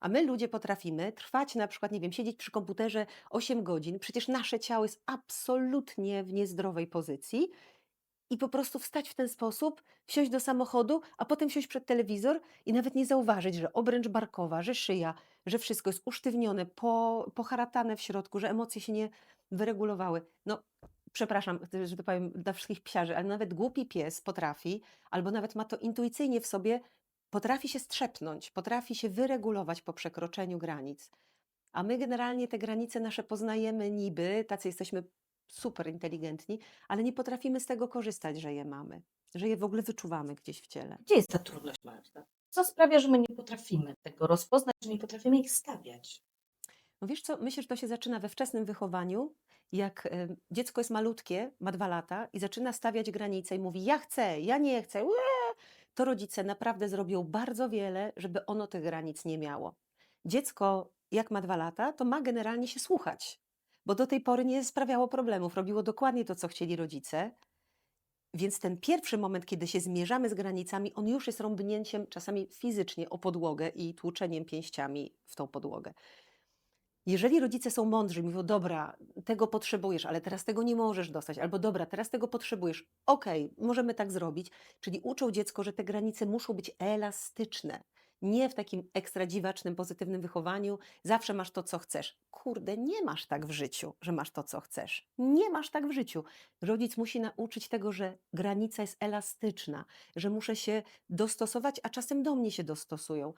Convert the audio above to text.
A my ludzie potrafimy trwać na przykład, nie wiem, siedzieć przy komputerze 8 godzin, przecież nasze ciało jest absolutnie w niezdrowej pozycji i po prostu wstać w ten sposób, wsiąść do samochodu, a potem wsiąść przed telewizor i nawet nie zauważyć, że obręcz barkowa, że szyja, że wszystko jest usztywnione, po, poharatane w środku, że emocje się nie wyregulowały. No, przepraszam, że to powiem dla wszystkich psiarzy, ale nawet głupi pies potrafi, albo nawet ma to intuicyjnie w sobie, potrafi się strzepnąć, potrafi się wyregulować po przekroczeniu granic. A my generalnie te granice nasze poznajemy niby, tacy jesteśmy super inteligentni, ale nie potrafimy z tego korzystać, że je mamy, że je w ogóle wyczuwamy gdzieś w ciele. Gdzie jest ta trudność, Magda? Co sprawia, że my nie potrafimy tego rozpoznać, że nie potrafimy ich stawiać? No wiesz co, myślę, że to się zaczyna we wczesnym wychowaniu. Jak em, dziecko jest malutkie, ma dwa lata i zaczyna stawiać granice i mówi: Ja chcę, ja nie chcę, ue", to rodzice naprawdę zrobią bardzo wiele, żeby ono tych granic nie miało. Dziecko, jak ma dwa lata, to ma generalnie się słuchać, bo do tej pory nie sprawiało problemów, robiło dokładnie to, co chcieli rodzice. Więc ten pierwszy moment, kiedy się zmierzamy z granicami, on już jest rąbnięciem czasami fizycznie o podłogę i tłuczeniem pięściami w tą podłogę. Jeżeli rodzice są mądrzy, mówią, dobra, tego potrzebujesz, ale teraz tego nie możesz dostać, albo dobra, teraz tego potrzebujesz, okej, możemy tak zrobić, czyli uczą dziecko, że te granice muszą być elastyczne. Nie w takim ekstra dziwacznym, pozytywnym wychowaniu, zawsze masz to, co chcesz. Kurde, nie masz tak w życiu, że masz to, co chcesz. Nie masz tak w życiu. Rodzic musi nauczyć tego, że granica jest elastyczna, że muszę się dostosować, a czasem do mnie się dostosują.